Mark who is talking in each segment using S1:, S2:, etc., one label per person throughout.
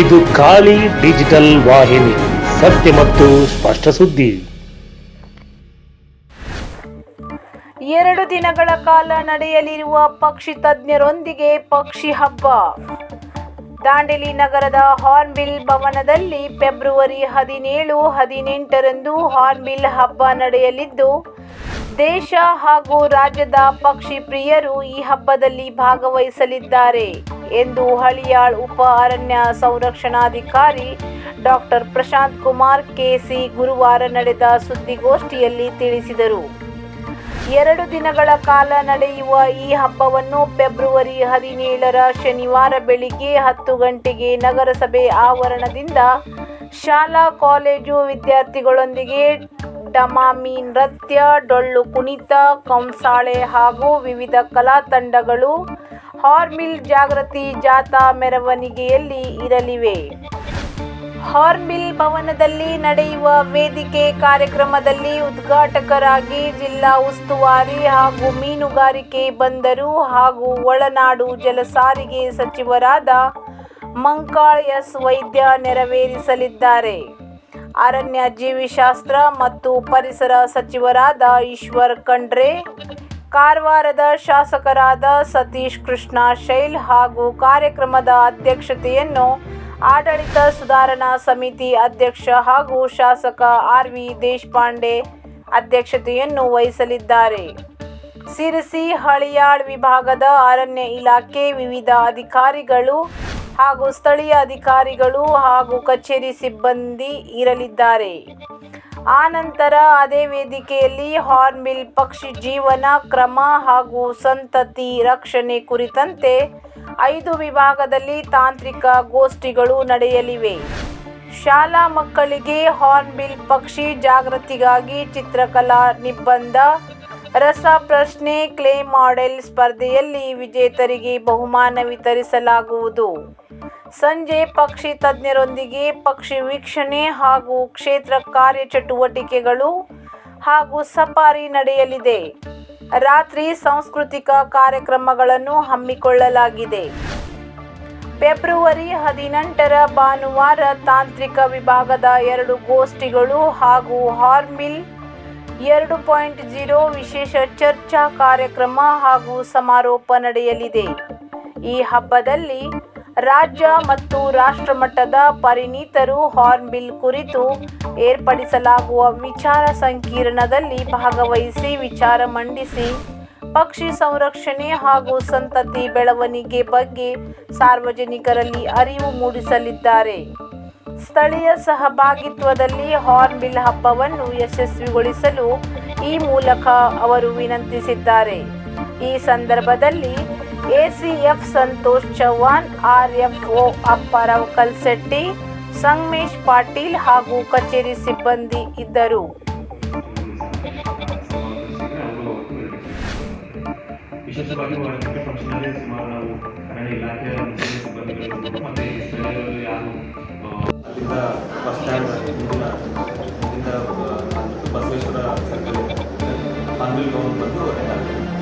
S1: ಇದು ಖಾಲಿ ಡಿಜಿಟಲ್ ವಾಹಿನಿ, ಸತ್ಯ ಮತ್ತು ಸ್ಪಷ್ಟ ಸುದ್ದಿ.
S2: ಎರಡು ದಿನಗಳ ಕಾಲ ನಡೆಯಲಿರುವ ಪಕ್ಷಿ ತಜ್ಞರೊಂದಿಗೆ ಪಕ್ಷಿ ಹಬ್ಬ. ದಾಂಡೇಲಿ ನಗರದ ಹಾರ್ನ್ಬಿಲ್ ಭವನದಲ್ಲಿ ಫೆಬ್ರವರಿ ಹದಿನೇಳು, ಹದಿನೆಂಟರಂದು ಹಾರ್ನ್ಬಿಲ್ ಹಬ್ಬ ನಡೆಯಲಿದ್ದು ದೇಶ ಹಾಗೂ ರಾಜ್ಯದ ಪಕ್ಷಿ ಪ್ರಿಯರು ಈ ಹಬ್ಬದಲ್ಲಿ ಭಾಗವಹಿಸಲಿದ್ದಾರೆ ಎಂದು ಹಳಿಯಾಳ್ ಉಪ ಅರಣ್ಯ ಸಂರಕ್ಷಣಾಧಿಕಾರಿ ಡಾಕ್ಟರ್ ಪ್ರಶಾಂತ್ ಕುಮಾರ್ ಕೆಸಿ ಗುರುವಾರ ನಡೆದ ಸುದ್ದಿಗೋಷ್ಠಿಯಲ್ಲಿ ತಿಳಿಸಿದರು. ಎರಡು ದಿನಗಳ ಕಾಲ ನಡೆಯುವ ಈ ಹಬ್ಬವನ್ನು ಫೆಬ್ರವರಿ ಹದಿನೇಳರ ಶನಿವಾರ ಬೆಳಿಗ್ಗೆ ಹತ್ತು ಗಂಟೆಗೆ ನಗರಸಭೆ ಆವರಣದಿಂದ ಶಾಲಾ, ಕಾಲೇಜು ವಿದ್ಯಾರ್ಥಿಗಳೊಂದಿಗೆ ಡಮಾಮಿ ನೃತ್ಯ, ಡೊಳ್ಳು ಕುಣಿತ, ಕಂಸಾಳೆ ಹಾಗೂ ವಿವಿಧ ಕಲಾ ತಂಡಗಳು ಹಾರ್ಮಿಲ್ ಜಾಗೃತಿ ಜಾಥಾ ಮೆರವಣಿಗೆಯಲ್ಲಿ ಇರಲಿವೆ. ಹಾರ್ಮಿಲ್ ಭವನದಲ್ಲಿ ನಡೆಯುವ ವೇದಿಕೆ ಕಾರ್ಯಕ್ರಮದಲ್ಲಿ ಉದ್ಘಾಟಕರಾಗಿ ಜಿಲ್ಲಾ ಉಸ್ತುವಾರಿ ಹಾಗೂ ಮೀನುಗಾರಿಕೆ ಬಂದರು ಹಾಗೂ ಒಳನಾಡು ಜಲಸಾರಿಗೆ ಸಚಿವರಾದ ಮಂಕಾಳ್ ಎಸ್ ವೈದ್ಯ ನೆರವೇರಿಸಲಿದ್ದಾರೆ. ಅರಣ್ಯ ಜೀವಿಶಾಸ್ತ್ರ ಮತ್ತು ಪರಿಸರ ಸಚಿವರಾದ ಈಶ್ವರ್ ಖಂಡ್ರೆ, ಕಾರವಾರದ ಶಾಸಕರಾದ ಸತೀಶ್ ಕೃಷ್ಣ ಶೈಲ್ ಹಾಗೂ ಕಾರ್ಯಕ್ರಮದ ಅಧ್ಯಕ್ಷತೆಯನ್ನು ಆಡಳಿತ ಸುಧಾರಣಾ ಸಮಿತಿ ಅಧ್ಯಕ್ಷ ಹಾಗೂ ಶಾಸಕ ಆರ್ ವಿ ದೇಶಪಾಂಡೆ ಅಧ್ಯಕ್ಷತೆಯನ್ನು ವಹಿಸಲಿದ್ದಾರೆ. ಸಿರಸಿ ಹಳಿಯಾಳ್ ವಿಭಾಗದ ಅರಣ್ಯ ಇಲಾಖೆ ವಿವಿಧ ಅಧಿಕಾರಿಗಳು ಹಾಗೂ ಸ್ಥಳೀಯ ಅಧಿಕಾರಿಗಳು ಹಾಗೂ ಕಚೇರಿ ಸಿಬ್ಬಂದಿ ಇರಲಿದ್ದಾರೆ. ಆನಂತರ ಅದೇ ವೇದಿಕೆಯಲ್ಲಿ ಹಾರ್ನ್ಬಿಲ್ ಪಕ್ಷಿ ಜೀವನ, ಕ್ರಮ ಹಾಗೂ ಸಂತತಿ ರಕ್ಷಣೆ ಕುರಿತಂತೆ ಐದು ವಿಭಾಗದಲ್ಲಿ ತಾಂತ್ರಿಕ ಗೋಷ್ಠಿಗಳು ನಡೆಯಲಿವೆ. ಶಾಲಾ ಮಕ್ಕಳಿಗೆ ಹಾರ್ನ್ಬಿಲ್ ಪಕ್ಷಿ ಜಾಗೃತಿಗಾಗಿ ಚಿತ್ರಕಲಾ ನಿಬಂಧ ರಸಪ್ರಶ್ನೆ ಕ್ಲೇ ಮಾಡೆಲ್ ಸ್ಪರ್ಧೆಯಲ್ಲಿ ವಿಜೇತರಿಗೆ ಬಹುಮಾನ ವಿತರಿಸಲಾಗುವುದು. ಸಂಜೆ ಪಕ್ಷಿ ತಜ್ಞರೊಂದಿಗೆ ಪಕ್ಷಿ ವೀಕ್ಷಣೆ ಹಾಗೂ ಕ್ಷೇತ್ರ ಕಾರ್ಯಚಟುವಟಿಕೆಗಳು ಹಾಗೂ ಸಫಾರಿ ನಡೆಯಲಿದೆ. ರಾತ್ರಿ ಸಾಂಸ್ಕೃತಿಕ ಕಾರ್ಯಕ್ರಮಗಳನ್ನು ಹಮ್ಮಿಕೊಳ್ಳಲಾಗಿದೆ. ಫೆಬ್ರವರಿ ಹದಿನೆಂಟರ ಭಾನುವಾರ ತಾಂತ್ರಿಕ ವಿಭಾಗದ ಎರಡು ಗೋಷ್ಠಿಗಳು ಹಾಗೂ ಹಾರ್ನ್ಬಿಲ್ ಎರಡು ಪಾಯಿಂಟ್ ಜೀರೋ ವಿಶೇಷ ಚರ್ಚಾ ಕಾರ್ಯಕ್ರಮ ಹಾಗೂ ಸಮಾರೋಪ ನಡೆಯಲಿದೆ. ಈ ಹಬ್ಬದಲ್ಲಿ ರಾಜ್ಯ ಮತ್ತು ರಾಷ್ಟ್ರಮಟ್ಟದ ಪರಿಣಿತರು ಹಾರ್ನ್ಬಿಲ್ ಕುರಿತು ಏರ್ಪಡಿಸಲಾಗುವ ವಿಚಾರ ಸಂಕಿರಣದಲ್ಲಿ ಭಾಗವಹಿಸಿ ವಿಚಾರ ಮಂಡಿಸಿ, ಪಕ್ಷಿ ಸಂರಕ್ಷಣೆ ಹಾಗೂ ಸಂತತಿ ಬೆಳವಣಿಗೆ ಬಗ್ಗೆ ಸಾರ್ವಜನಿಕರಲ್ಲಿ ಅರಿವು ಮೂಡಿಸಲಿದ್ದಾರೆ. ಸ್ಥಳೀಯ ಸಹಭಾಗಿತ್ವದಲ್ಲಿ ಹಾರ್ನ್ಬಿಲ್ ಹಬ್ಬವನ್ನು ಯಶಸ್ವಿಗೊಳಿಸಲು ಈ ಮೂಲಕ ಅವರು ವಿನಂತಿಸಿದ್ದಾರೆ. ಈ ಸಂದರ್ಭದಲ್ಲಿ ಎಸಿಎಫ್ ಸಂತೋಷ್ ಚೌಹಾಣ್ ಆರ್ಎಫ್ಒ ಅಪ್ಪಾರಾವ್ ಕಲ್ಸೆಟ್ಟಿ, ಸಂಗಮೇಶ್ ಪಾಟೀಲ್ ಹಾಗೂ ಕಚೇರಿ ಸಿಬ್ಬಂದಿ ಇದ್ದರು.
S3: ಸುಮಾರು ಇಲಾಖೆಯ ಸಿಬ್ಬಂದಿಗಳು ಮತ್ತು ಸ್ಥಳೀಯರು ಯಾರು? ಅಲ್ಲಿಂದ ಬಸ್ ಸ್ಟ್ಯಾಂಡ್ ಇಲ್ಲಿಂದ ಇಲ್ಲಿಂದ ಬಸವೇಶ್ವರ ಸರ್ಕಲ್ ಪಾಂಡಲ್ ಗೌನ್ ಬಂದು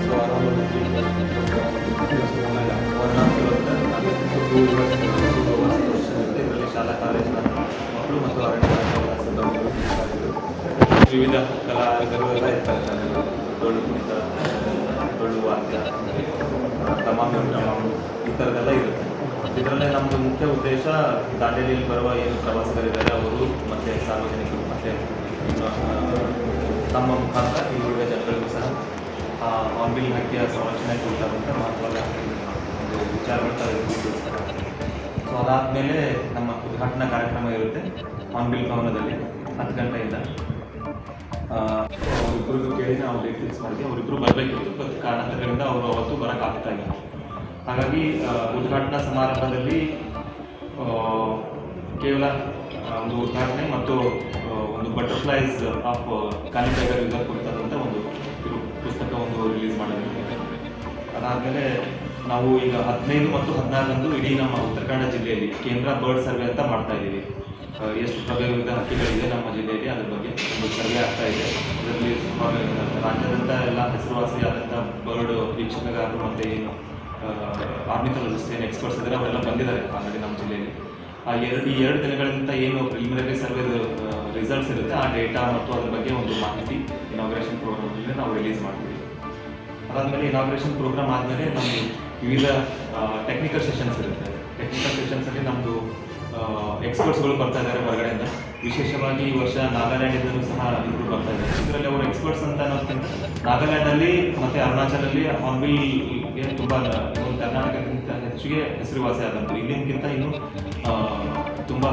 S3: ಸೊ ಅರೌಂಡ್ ಇದರಲ್ಲಿ ಶಾಲಾ ಕಾಲೇಜಿನ ಮಕ್ಕಳು ಮತ್ತು ಅರಣ್ಯ. ವಿವಿಧ ಕಲಾವಿದರು ಎಲ್ಲ ಇರ್ತಾರೆ. ಡೊಳ್ಳು ಕುಣಿತ, ಡೊಳ್ಳು ವಾದ್ಯ ತಮಾಮೆ ತಮಾಮು ಈ ಥರದ್ದೆಲ್ಲ ಇರುತ್ತೆ ಇದರಲ್ಲೇ ನಮ್ಮದು ಮುಖ್ಯ ಉದ್ದೇಶ. ದಾಂಡೇಲಿಯಲ್ಲಿ ಬರುವ ಏನು ಪ್ರವಾಸಿಗರಿದ್ದಾರೆ, ಅವರು ಮತ್ತು ಸಾರ್ವಜನಿಕರು ಮತ್ತು ತಮ್ಮ ಮುಖಾಂತರ ಈ ಉಳಿದ ಜನಗಳಿಗೂ ಸಹ ಆನ್ಬಿಲ್ ಹಕ್ಕಿಯ ಸಂರಕ್ಷಣೆ ಕುರಿತಾದಂಥ ಮಹತ್ವದ ಒಂದು ತಿಳಿಸ್ತಾರೆ ಸೊ ಅದಾದಮೇಲೆ ನಮ್ಮ ಉದ್ಘಾಟನಾ ಕಾರ್ಯಕ್ರಮ ಇರುತ್ತೆ ಆನ್ಬಿಲ್ ಭವನದಲ್ಲಿ, ಹತ್ತು ಗಂಟೆಯಿಂದ. ಅವರಿಬ್ಬರಿಗೂ ಕೇಳಿ ನಾವು ಡೇಟ್ ಫಿಕ್ಸ್ ಮಾಡಿದ್ವಿ ಅವರಿಬ್ಬರು ಬರಬೇಕಿತ್ತು, ಬಟ್ ಕಾರಣಗಳಿಂದ ಅವರು ಅವತ್ತು ಬರೋಕ್ಕಾಗ್ತಾ ಇಲ್ಲ. ಹಾಗಾಗಿ ಉದ್ಘಾಟನಾ ಸಮಾರಂಭದಲ್ಲಿ ಕೇವಲ ಒಂದು ಉದ್ಘಾಟನೆ ಮತ್ತು ಒಂದು ಬಟರ್ಫ್ಲೈಸ್ ಆಫ್ ಕಾಲಿಟೈಗರ್ ಯುಗ ಕುರಿತಾದಂಥ ಒಂದು ಪುಸ್ತಕ ಒಂದು ರಿಲೀಸ್ ಮಾಡಿದ್ವಿ ಅದಾದಮೇಲೆ ನಾವು ಈಗ ಹದಿನೈದು ಮತ್ತು ಹದಿನಾರರಂದು ಇಡೀ ನಮ್ಮ ಉತ್ತರ ಕನ್ನಡ ಜಿಲ್ಲೆಯಲ್ಲಿ ಕೇಂದ್ರ ಬರ್ಡ್ ಸರ್ವೆ ಅಂತ ಮಾಡ್ತಾ ಇದ್ದೀವಿ. ಎಷ್ಟು ವಿವಿಧ ಹಕ್ಕಿಗಳಿದೆ ನಮ್ಮ ಜಿಲ್ಲೆಯಲ್ಲಿ, ಅದ್ರ ಬಗ್ಗೆ ಒಂದು ಸರ್ವೆ ಆಗ್ತಾ ಇದೆ. ಅದರಲ್ಲಿ ರಾಜ್ಯದಂಥ ಎಲ್ಲ ಹೆಸರುವಾಸಿಯಾದಂಥ ಬರ್ಡ್ ವೀಕ್ಷಕಗಾರರು ಮತ್ತು ಏನು ಆರ್ನಿಥಾಲಜಿಸ್ಟ್ ಏನು ಎಕ್ಸ್ಪರ್ಟ್ಸ್ ಇದ್ದಾರೆ, ಅವರೆಲ್ಲ ಬಂದಿದ್ದಾರೆ ಆಲ್ರೆಡಿ ನಮ್ಮ ಜಿಲ್ಲೆಯಲ್ಲಿ. ಆ, ಎರಡು, ಈ ಎರಡು ದಿನಗಳಿಂದ ಏನು ಪ್ರಿಲಿಮಿನರಿ ಸರ್ವೆ ರಿಸಲ್ಟ್ಸ್ ಇರುತ್ತೆ, ಆ ಡೇಟಾ ಮತ್ತು ಅದ್ರ ಬಗ್ಗೆ ಒಂದು ಮಾಹಿತಿ ಇನಾಗ್ರೇಷನ್ ಪ್ರೋಗ್ರಾಮಲ್ಲಿ ನಾವು ರಿಲೀಸ್ ಮಾಡ್ತೀವಿ. ಅದಾದಮೇಲೆ ಇನಾಗ್ರೇಷನ್ ಪ್ರೋಗ್ರಾಮ್ ಆದಮೇಲೆ ನಮಗೆ ವಿವಿಧ ಟೆಕ್ನಿಕಲ್ ಸೆಷನ್ಸ್ ಇರುತ್ತೆ. ಟೆಕ್ನಿಕಲ್ ಸೆಷನ್ಸಲ್ಲಿ ನಮ್ಮದು ಎಕ್ಸ್ಪರ್ಟ್ಸ್ಗಳು ಬರ್ತಾ ಇದ್ದಾರೆ ಹೊರಗಡೆಯಿಂದ. ವಿಶೇಷವಾಗಿ ಈ ವರ್ಷ ನಾಗಾಲ್ಯಾಂಡಿಂದಲೂ ಸಹ ಇಬ್ಬರು ಬರ್ತಾ ಇದ್ದಾರೆ ಇದರಲ್ಲಿ ಅವರು ಎಕ್ಸ್ಪರ್ಟ್ಸ್ ಅಂತ ಅನ್ನೋದಕ್ಕಿಂತ ನಾಗಾಲ್ಯಾಂಡಲ್ಲಿ ಮತ್ತೆ ಅರುಣಾಚಲಲ್ಲಿ ಹಾರ್ನ್ಬಿಲ್ಗೆ ತುಂಬ ಕರ್ನಾಟಕಕ್ಕಿಂತ ಹೆಚ್ಚಿಗೆ ಹೆಸರುವಾಸಿ ಆದಂತೆ ಇಲ್ಲಿಗಿಂತ ಇನ್ನು ತುಂಬಾ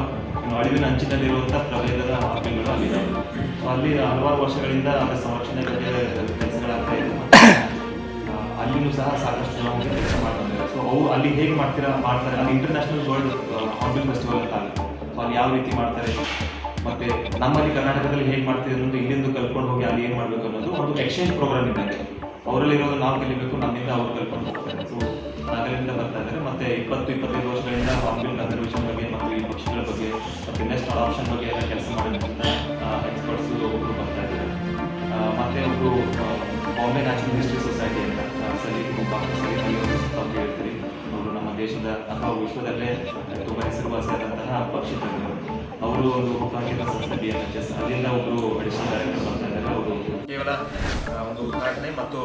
S3: ಅಳಿವಿನ ಅಂಚಿನಲ್ಲಿರುವಂಥ ಪ್ರಭೇದದ ಹಾರ್ನ್ಬಿಲ್ಗಳು ಅಲ್ಲಿದ್ದಾವೆ ಸೊ ಅಲ್ಲಿ ಹಲವಾರು ವರ್ಷಗಳಿಂದ ಅದರ ಸಂರಕ್ಷಣೆ ಕೆಲಸಗಳಾಗ್ತಾ ಇದೆ ಅಲ್ಲಿನೂ ಸಹ ಸಾಕಷ್ಟು ಜನ ಕೆಲಸ ಮಾಡ್ತಾರೆ. ಸೊ ಅವರು ಅಲ್ಲಿ ಹೇಗೆ ಮಾಡ್ತೀರಾ, ಮಾಡ್ತಾರೆ ಅಲ್ಲಿ ಇಂಟರ್ನ್ಯಾಷನಲ್ ವರ್ಲ್ಡ್ ಹಾರ್ನ್ಬಿಲ್ ಫೆಸ್ಟಿವಲ್ ಅಂತ ಆಗುತ್ತೆ. ಸೊ ಅಲ್ಲಿ ಯಾವ ರೀತಿ ಮಾಡ್ತಾರೆ? ಮತ್ತೆ ನಮ್ಮಲ್ಲಿ ಕರ್ನಾಟಕದಲ್ಲಿ ಹೇಗೆ ಮಾಡ್ತೀವಿ ಅನ್ನೋದು ಇಲ್ಲಿಂದ ಕಲ್ಕೊಂಡು ಹೋಗಿ ಅಲ್ಲಿ ಏನು ಮಾಡಬೇಕು ಅನ್ನೋದು ಒಂದು ಎಕ್ಸ್ಚೇಂಜ್ ಪ್ರೋಗ್ರಾಮ್ ಇದ್ದಂಗೆ ಅವರಲ್ಲಿರೋದು ನಾವು ಕಲಿಬೇಕು, ನಮ್ಮಿಂದ ಅವ್ರು ಕಲ್ಕೊಂಡು ಹೋಗ್ತಾರೆ. ಸೊ ಅದರಿಂದ ಬರ್ತಾ ಇದ್ದಾರೆ. ಮತ್ತೆ ಇಪ್ಪತ್ತು, ಇಪ್ಪತ್ತೈದು ವರ್ಷಗಳಿಂದ ಹಾರ್ನ್ಬಿಲ್ ಕನ್ಸರ್ವೇಷನ್ ಬಗ್ಗೆ ಮತ್ತು ಈ ಪಕ್ಷಿಗಳ ಬಗ್ಗೆ ಮತ್ತು ನೆಕ್ಸ್ಟ್ ಅಡಾಪ್ಷನ್ ಬಗ್ಗೆ ಎಲ್ಲ ಕೆಲಸ ಮಾಡಬೇಕಂತ ಎಕ್ಸ್ಪರ್ಟ್ಸ್ ಒಬ್ಬರು ಬರ್ತಾ ಇದ್ದಾರೆ. ಮತ್ತೆ ಒಬ್ಬರು ಬಾಂಬೆ ನ್ಯಾಚುರಲ್ ಹಿಸ್ಟ್ರಿ ದೇಶದ ಅಥವಾ ವಿಶ್ವದಲ್ಲೇ ತುಂಬ ಹೆಸರುವಾಸಿಯಾದಂತಹ ಪಕ್ಷಿ ತಜ್ಞರು ಅವರು ಒಂದು ಉಪಹಾಗಿರೋ ಸಂಸ್ಥೆ ಬಿ ಎನ್ ಅಲ್ಲಿಂದ ಒಬ್ಬರು ಅಡಿಷನಲ್ ಡೈರೆಕ್ಟರ್ ಬರ್ತಾ ಇದ್ದಾರೆ ಅವರು ಕೇವಲ ಒಂದು ಉದ್ಘಾಟನೆ ಮತ್ತು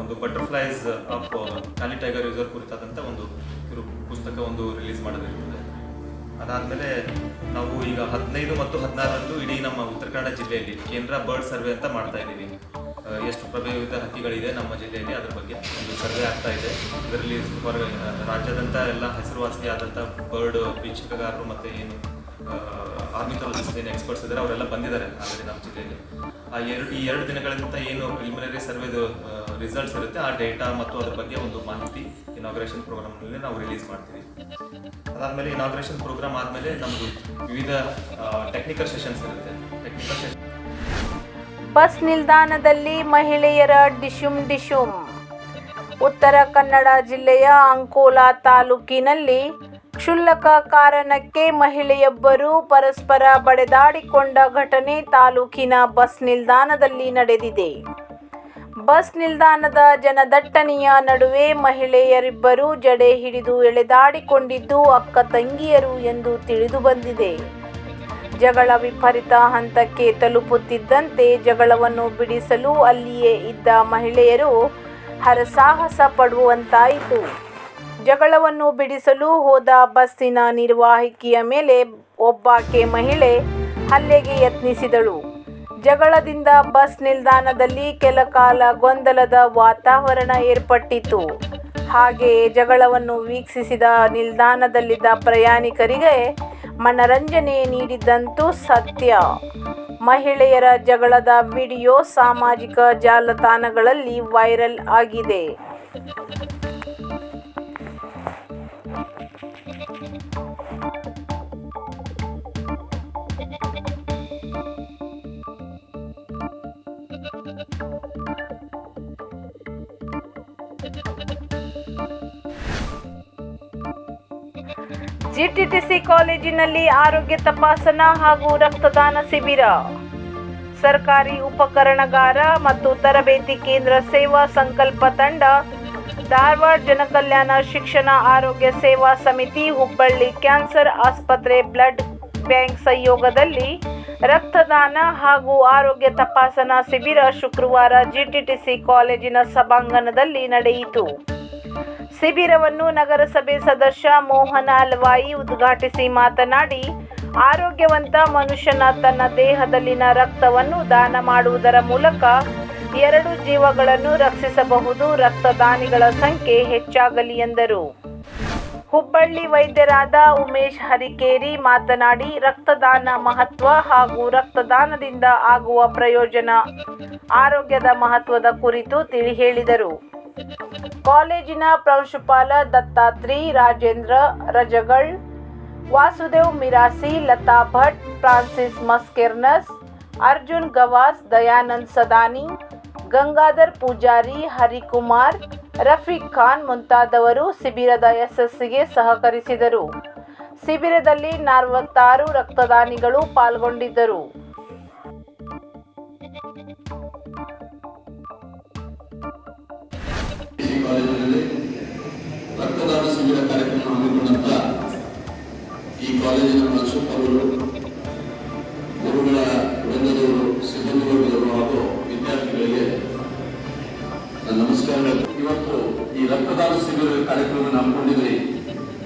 S3: ಒಂದು butterflies of Kali tiger user ಕುರಿತಾದಂಥ ಒಂದು ಪುಸ್ತಕ ಒಂದು ರಿಲೀಸ್ ಮಾಡೋದಿರ್ತದೆ ಅದಾದಮೇಲೆ ನಾವು ಈಗ ಹದಿನೈದು ಮತ್ತು ಹದಿನಾರರಂದು ಇಡೀ ನಮ್ಮ ಉತ್ತರ ಕನ್ನಡ ಜಿಲ್ಲೆಯಲ್ಲಿ ಕೇಂದ್ರ ಬರ್ಡ್ ಸರ್ವೆ ಅಂತ ಮಾಡ್ತಾ ಇದ್ದೀವಿ. ಎಷ್ಟು ಪ್ರಭಾವಿತ ಹಕ್ಕಿಗಳಿದೆ ನಮ್ಮ ಜಿಲ್ಲೆಯಲ್ಲಿ ಅದರ ಬಗ್ಗೆ ಒಂದು ಸರ್ವೆ ಆಗ್ತಾ ಇದೆ. ಇದರಲ್ಲಿ ಸುಮಾರು ರಾಜ್ಯದಂಥ ಎಲ್ಲ ಹೆಸರುವಾಸಿಯಾದಂಥ ಬರ್ಡ್ ವೀಕ್ಷಕಗಾರರು ಮತ್ತು ಏನು ಆರ್ಮಿಥಾಲಜಿಸ್ಟ್ ಏನು ಎಕ್ಸ್ಪರ್ಟ್ಸ್ ಇದ್ದಾರೆ ಅವರೆಲ್ಲ ಬಂದಿದ್ದಾರೆ ಆಲ್ರೆಡಿ ನಮ್ಮ ಜಿಲ್ಲೆಯಲ್ಲಿ. ಆ ಎರಡು, ಈ ಎರಡು ದಿನಗಳಿಂದ ಏನು ಪ್ರಿಲಿಮಿನರಿ ಸರ್ವೆದು ರಿಸಲ್ಟ್ಸ್ ಇರುತ್ತೆ, ಆ ಡೇಟಾ ಮತ್ತು ಅದ್ರ ಬಗ್ಗೆ ಒಂದು ಮಾಹಿತಿ ಇನಾಗ್ರೇಷನ್ ಪ್ರೋಗ್ರಾಮ್ನಲ್ಲಿ ನಾವು ರಿಲೀಸ್ ಮಾಡ್ತೀವಿ. ಅದಾದಮೇಲೆ ಇನಾಗ್ರೇಷನ್ ಪ್ರೋಗ್ರಾಮ್ ಆದಮೇಲೆ ನಮ್ಮದು ವಿವಿಧ ಟೆಕ್ನಿಕಲ್ ಸೆಷನ್ಸ್ ಇರುತ್ತೆ. ಟೆಕ್ನಿಕಲ್ ಸೆಷನ್
S2: ಬಸ್ ನಿಲ್ದಾಣದಲ್ಲಿ ಮಹಿಳೆಯರ ಡಿಶುಮ್ ಡಿಶುಮ್. ಉತ್ತರ ಕನ್ನಡ ಜಿಲ್ಲೆಯ ಅಂಕೋಲಾ ತಾಲೂಕಿನಲ್ಲಿ ಕ್ಷುಲ್ಲಕ ಕಾರಣಕ್ಕೆ ಮಹಿಳೆಯೊಬ್ಬರು ಪರಸ್ಪರ ಬಡೆದಾಡಿಕೊಂಡ ಘಟನೆ ತಾಲೂಕಿನ ಬಸ್ ನಿಲ್ದಾಣದಲ್ಲಿ ನಡೆದಿದೆ. ಬಸ್ ನಿಲ್ದಾಣದ ಜನದಟ್ಟಣೆಯ ನಡುವೆ ಮಹಿಳೆಯರಿಬ್ಬರು ಜಡೆ ಹಿಡಿದು ಎಳೆದಾಡಿಕೊಂಡಿದ್ದು ಅಕ್ಕ ತಂಗಿಯರು ಎಂದು ತಿಳಿದು ಬಂದಿದೆ. ಜಗಳ ವಿಪರೀತ ಹಂತಕ್ಕೆ ತಲುಪುತ್ತಿದ್ದಂತೆ ಜಗಳವನ್ನು ಬಿಡಿಸಲು ಅಲ್ಲಿಯೇ ಇದ್ದ ಮಹಿಳೆಯರು ಹರಸಾಹಸ ಪಡುವಂತಾಯಿತು. ಜಗಳವನ್ನು ಬಿಡಿಸಲು ಹೋದ ಬಸ್ಸಿನ ನಿರ್ವಾಹಕಿಯ ಮೇಲೆ ಒಬ್ಬಾಕೆ ಮಹಿಳೆ ಹಲ್ಲೆಗೆ ಯತ್ನಿಸಿದಳು. ಜಗಳದಿಂದ ಬಸ್ ನಿಲ್ದಾಣದಲ್ಲಿ ಕೆಲ ಕಾಲ ಗೊಂದಲದ ವಾತಾವರಣ ಏರ್ಪಟ್ಟಿತು ಹಾಗೆಯೇ ಜಗಳವನ್ನು ವೀಕ್ಷಿಸಿದ ನಿಲ್ದಾಣದಲ್ಲಿದ್ದ ಪ್ರಯಾಣಿಕರಿಗೆ ಮನರಂಜನೆ ನೀಡಿದ್ದಂತೂ ಸತ್ಯ. ಮಹಿಳೆಯರ ಜಗಳದ ವಿಡಿಯೋ ಸಾಮಾಜಿಕ ಜಾಲತಾಣಗಳಲ್ಲಿ ವೈರಲ್ ಆಗಿದೆ. ಜಿಟಿಟಿಸಿ ಕಾಲೇಜಿನಲ್ಲಿ ಆರೋಗ್ಯ ತಪಾಸಣಾ ಹಾಗೂ ರಕ್ತದಾನ ಶಿಬಿರ. ಸರ್ಕಾರಿ ಉಪಕರಣಗಾರ ಮತ್ತು ತರಬೇತಿ ಕೇಂದ್ರ ಸೇವಾ ಸಂಕಲ್ಪ ತಂಡ, ಧಾರವಾಡ ಜನಕಲ್ಯಾಣ ಶಿಕ್ಷಣ ಆರೋಗ್ಯ ಸೇವಾ ಸಮಿತಿ, ಹುಬ್ಬಳ್ಳಿ ಕ್ಯಾನ್ಸರ್ ಆಸ್ಪತ್ರೆ ಬ್ಲಡ್ ಬ್ಯಾಂಕ್ ಸಹಯೋಗದಲ್ಲಿ ರಕ್ತದಾನ ಹಾಗೂ ಆರೋಗ್ಯ ತಪಾಸಣಾ ಶಿಬಿರ ಶುಕ್ರವಾರ ಜಿಟಿಟಿಸಿ ಕಾಲೇಜಿನ ಸಭಾಂಗಣದಲ್ಲಿ ನಡೆಯಿತು. ಶಿಬಿರವನ್ನು ನಗರಸಭೆ ಸದಸ್ಯ ಮೋಹನ ಅಲ್ವಾಯಿ ಉದ್ಘಾಟಿಸಿ ಮಾತನಾಡಿ, ಆರೋಗ್ಯವಂತ ಮನುಷ್ಯನ ತನ್ನ ದೇಹದಲ್ಲಿನ ರಕ್ತವನ್ನು ದಾನ ಮಾಡುವುದರ ಮೂಲಕ ಎರಡು ಜೀವಗಳನ್ನು ರಕ್ಷಿಸಬಹುದು, ರಕ್ತದಾನಿಗಳ ಸಂಖ್ಯೆ ಹೆಚ್ಚಾಗಲಿ ಎಂದರು. ಹುಬ್ಬಳ್ಳಿ ವೈದ್ಯರಾದ ಉಮೇಶ್ ಹರಿಕೇರಿ ಮಾತನಾಡಿ, ರಕ್ತದಾನ ಮಹತ್ವ ಹಾಗೂ ರಕ್ತದಾನದಿಂದ ಆಗುವ ಪ್ರಯೋಜನ ಆರೋಗ್ಯದ ಮಹತ್ವದ ಕುರಿತು ತಿಳಿ ಹೇಳಿದರು. ಕಾಲೇಜಿನ ಪ್ರಾಂಶುಪಾಲ ದತ್ತಾತ್ರಿ ರಾಜೇಂದ್ರ ರಜಗಳ್, ವಾಸುದೇವ್ ಮಿರಾಸಿ, ಲತಾ ಭಟ್, ಫ್ರಾನ್ಸಿಸ್ ಮಸ್ಕೆರ್ನಸ್, ಅರ್ಜುನ್ ಗವಾಸ್, ದಯಾನಂದ್ ಸದಾನಿ, ಗಂಗಾಧರ್ ಪೂಜಾರಿ, ಹರಿಕುಮಾರ್, ರಫೀಕ್ ಖಾನ್ ಮುಂತಾದವರು ಶಿಬಿರದ ಯಶಸ್ಸಿಗೆ ಸಹಕರಿಸಿದರು. ಶಿಬಿರದಲ್ಲಿ ನಲವತ್ತಾರು ರಕ್ತದಾನಿಗಳು ಪಾಲ್ಗೊಂಡಿದ್ದರು.
S4: ಕಾಲೇಜಿನಲ್ಲಿ ರಕ್ತದಾನ ಶಿಬಿರ ಕಾರ್ಯಕ್ರಮ ಹಮ್ಮಿಕೊಂಡಂತ ಈ ಕಾಲೇಜಿನ ಪ್ರಾಂಶುಪಾಲರು ಗುರುಗಳ ವೃಂದದವರು ಸಿಬ್ಬಂದಿ ವರ್ಗದವರು ಹಾಗೂ ವಿದ್ಯಾರ್ಥಿಗಳಿಗೆ ನಮಸ್ಕಾರಗಳು ಇವತ್ತು ಈ ರಕ್ತದಾನ ಶಿಬಿರ ಕಾರ್ಯಕ್ರಮ ಹಮ್ಮಿಕೊಂಡಿದ್ರಿ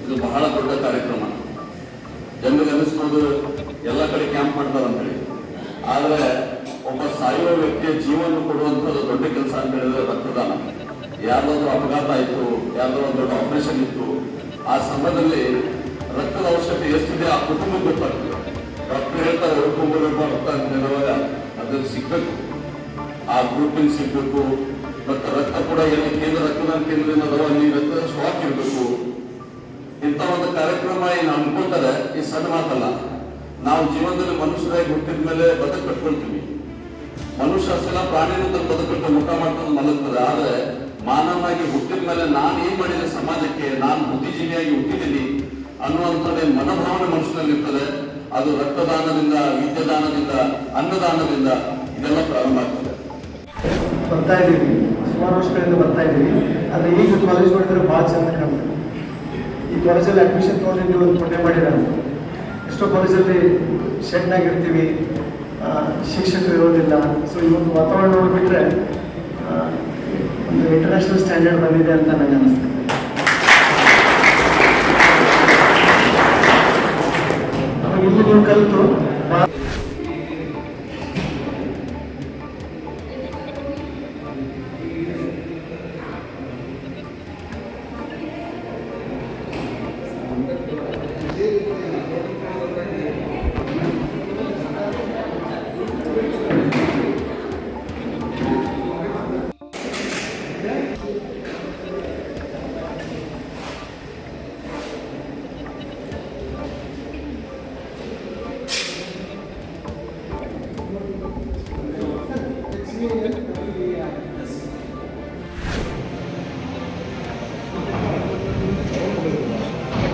S4: ಇದು ಬಹಳ ದೊಡ್ಡ ಕಾರ್ಯಕ್ರಮ. ಜನರಿಗೆ ಅನಿಸ್ಕೊಂಡು ಎಲ್ಲ ಕಡೆ ಕ್ಯಾಂಪ್ ಮಾಡ್ತಾರೆ ಅಂತ ಹೇಳಿ ಆದ್ರೆ ಒಬ್ಬ ಸಾಯುವ ವ್ಯಕ್ತಿಯ ಜೀವನ ಕೊಡುವಂಥದ್ದು ದೊಡ್ಡ ಕೆಲಸ ಅಂತ ಹೇಳಿದ್ರೆ ರಕ್ತದಾನ. ಯಾವ್ದಾದ್ರು ಅಪಘಾತ ಇತ್ತು ಯಾವುದೋ ಒಂದು ದೊಡ್ಡ ಆಪರೇಷನ್ ಇತ್ತು, ಆ ಸಮಯದಲ್ಲಿ ರಕ್ತದ ಅವಶ್ಯಕತೆ ಎಷ್ಟಿದೆ ಆ ಕುಟುಂಬಕ್ಕೆ ಗೊತ್ತಾಗ್ತದೆ. ಡಾಕ್ಟರ್ ಹೇಳ್ತಾರೆ ಹುಡ್ಕೊಂಡ್ಬರ್ಬೇಕು ರಕ್ತ ಅದನ್ನು ಸಿಗ್ಬೇಕು. ಆ ಗ್ರೂಪಿನ ಸಿಗ್ಬೇಕು. ಮತ್ತೆ ರಕ್ತ ಕೂಡ ಏನು ಕೇಂದ್ರ, ರಕ್ತದಾನ ಕೇಂದ್ರ ಏನದವ ಅಲ್ಲಿ ರಕ್ತದ ಸ್ಟಾಕ್ ಇರಬೇಕು ಇಂಥ ಒಂದು ಕಾರ್ಯಕ್ರಮ ಏನು ಅನ್ಕೊಂತಾರೆ ಈ ಸಣ್ಣ ಮಾತಲ್ಲ. ನಾವು ಜೀವನದಲ್ಲಿ ಮನುಷ್ಯರಾಗಿ ಹುಟ್ಟಿದ ಮೇಲೆ ಬದುಕು ಕಟ್ಕೊಳ್ತೀವಿ. ಮನುಷ್ಯ ಅಷ್ಟೆಲ್ಲ ಪ್ರಾಣಿನ ತನ್ನ ಬದುಕಟ್ಟು ಮುಖ ಮಾಡ್ಕೊಂಡು ಮಲಗ್ತದೆ ಆದ್ರೆ ಮಾನವನಾಗಿ ಹುಟ್ಟಿದ ಮೇಲೆ ನಾನು ಏನ್ ಮಾಡಿದೆ ಸಮಾಜಕ್ಕೆ? ನಾನು ಬುದ್ಧಿಜೀವಿಯಾಗಿ ಹುಟ್ಟಿದ್ದೀನಿ ಅನ್ನುವಂಥದ್ದೇ ಮನೋಭಾವನೆ ಮನುಷ್ಯನಲ್ಲಿರ್ತದೆ ಅದು ರಕ್ತದಾನದಿಂದ, ವಿದ್ಯಾದಾನದಿಂದ, ಅನ್ನದಾನದಿಂದ ಇದೆಲ್ಲ ಪ್ರಾರಂಭ ಆಗ್ತದೆ.
S5: ಬರ್ತಾ ಇದ್ದೀವಿ. ಸುಮಾರು ವರ್ಷಗಳಿಂದ ಬರ್ತಾ ಇದ್ದೀವಿ. ಆದರೆ ಈಗ ಕಾಲೇಜ್ ಮಾಡಿದ್ರೆ ಭಾಳ ಚೆಂದ ಕಾಣ್ತದೆ ಈ ಕಾಲೇಜಲ್ಲಿ ಅಡ್ಮಿಷನ್ ತೊಗೊಂಡು ನೀವು ಒಂದು ಪುಣ್ಯ ಮಾಡಿದ್ದಾರೆ ಎಷ್ಟೋ ಕಾಲೇಜಲ್ಲಿ ಶೆಡ್ನಾಗಿರ್ತೀವಿ. ಶಿಕ್ಷಕರು ಇರೋದಿಲ್ಲ. ಸೊ ಈ ಒಂದು ವಾತಾವರಣ ನೋಡಿಬಿಟ್ರೆ ಒಂದು ಇಂಟರ್ನ್ಯಾಷನಲ್ ಸ್ಟ್ಯಾಂಡರ್ಡ್ ಬಂದಿದೆ ಅಂತ ನನಗೆ ಅನಿಸ್ತದೆ. ಇಲ್ಲಿ ನೀವು ಕಲಿತು